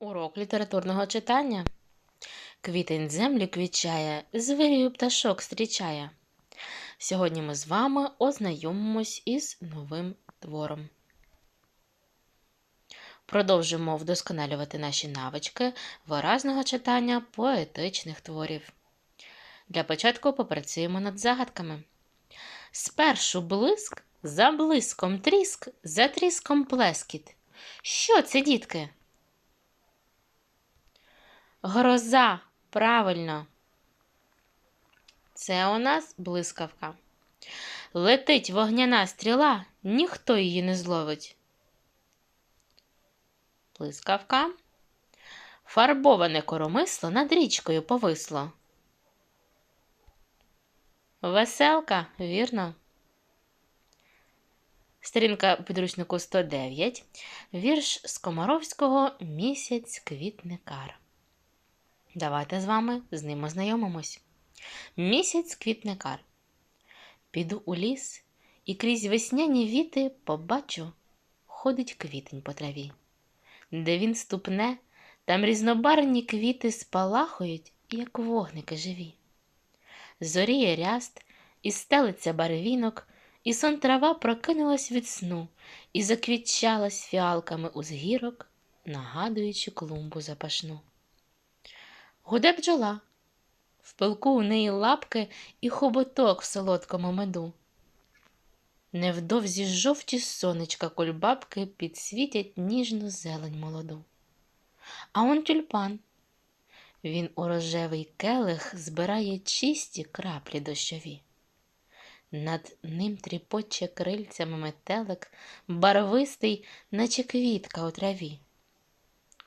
Урок літературного читання. Квітень землю квічає, звирію пташок зустрічає. Сьогодні ми з вами ознайомимось із новим твором. Продовжимо вдосконалювати наші навички виразного читання поетичних творів. Для початку попрацюємо над загадками. Спершу блиск, за блиском тріск, за тріском плескіт. Що це, дітки? Гроза, правильно. Це у нас блискавка. Летить вогняна стріла, ніхто її не зловить. Блискавка. Фарбоване коромисло над річкою повисло. Веселка, вірно. Сторінка підручнику 109. Вірш Скомаровського Місяць квітникар. Давайте з вами з ним ознайомимось. Місяць квітникар. Піду у ліс і крізь весняні віти побачу, ходить квітень по траві. Де він ступне, там різнобарвні квіти спалахують, як вогники живі. Зоріє ряст, і стелиться барвінок, і сон трава прокинулась від сну і заквітчалась фіалками узгірок, нагадуючи клумбу запашну. Гуде бджола. В пилку у неї лапки і хоботок в солодкому меду. Невдовзі жовті сонечка кульбабки підсвітять ніжну зелень молоду. А он тюльпан. Він у рожевий келих збирає чисті краплі дощові. Над ним тріпоче крильцями метелик, барвистий, наче квітка у траві.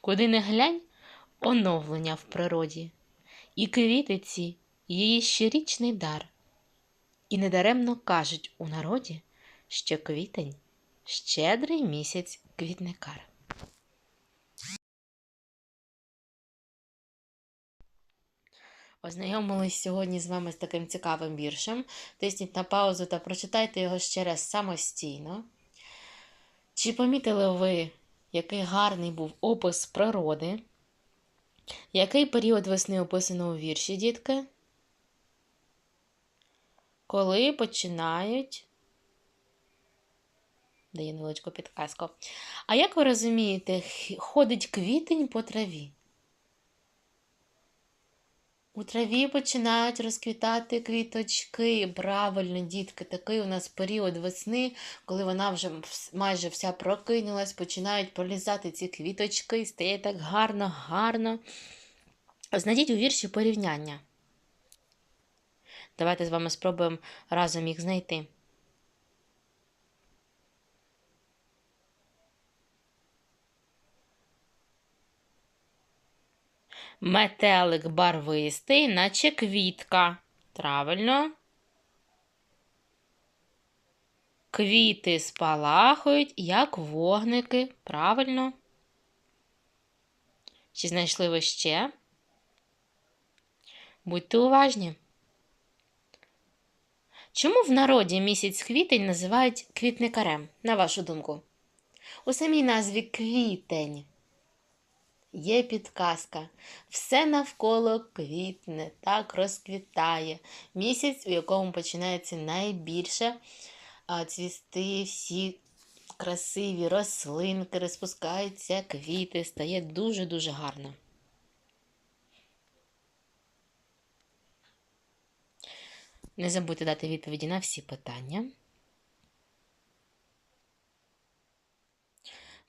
Куди не глянь, оновлення в природі, і квітиці її щорічний дар. І недаремно кажуть у народі, що квітень щедрий місяць квітникар. Ознайомились сьогодні з вами з таким цікавим віршем. Тисніть на паузу та прочитайте його ще раз самостійно. Чи помітили ви, який гарний був опис природи? Який період весни описано у вірші, дітки? Коли починають. Дає невеличку підказку. А як ви розумієте, ходить квітень по траві? У траві починають розквітати квіточки. Правильно, дітки, такий у нас період весни, коли вона вже майже вся прокинулась, починають пролізати ці квіточки, стає так гарно, гарно. Знайдіть у вірші порівняння. Давайте з вами спробуємо разом їх знайти. Метелик барвистий, наче квітка. Правильно. Квіти спалахують, як вогники. Правильно. Чи знайшли ви ще? Будьте уважні. Чому в народі місяць квітень називають квітникарем, на вашу думку? У самій назві квітень є підказка. Все навколо квітне, так розквітає. Місяць, у якому починається найбільше цвісти всі красиві рослинки, розпускаються квіти, стає дуже-дуже гарно. Не забудьте дати відповіді на всі питання.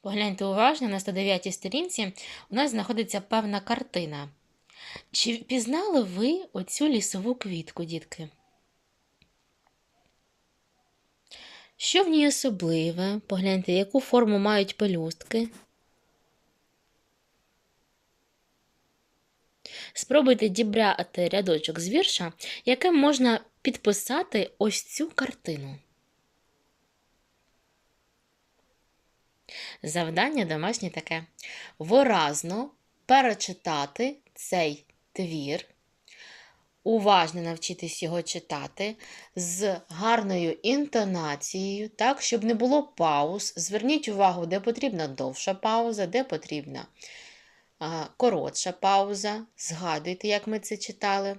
Погляньте уважно, на 109 сторінці у нас знаходиться певна картина. Чи пізнали ви оцю лісову квітку, дітки? Що в ній особливе? Погляньте, яку форму мають пелюстки. Спробуйте дібрати рядочок з вірша, яким можна підписати ось цю картину. Завдання домашнє таке: виразно перечитати цей твір, уважно навчитись його читати з гарною інтонацією, так, щоб не було пауз. Зверніть увагу, де потрібна довша пауза, де потрібна коротша пауза. Згадуйте, як ми це читали.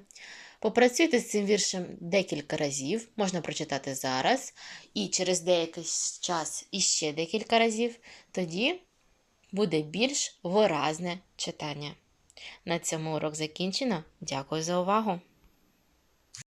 Попрацюйте з цим віршем декілька разів, можна прочитати зараз, і через деякий час іще декілька разів. Тоді буде більш виразне читання. На цьому урок закінчено. Дякую за увагу!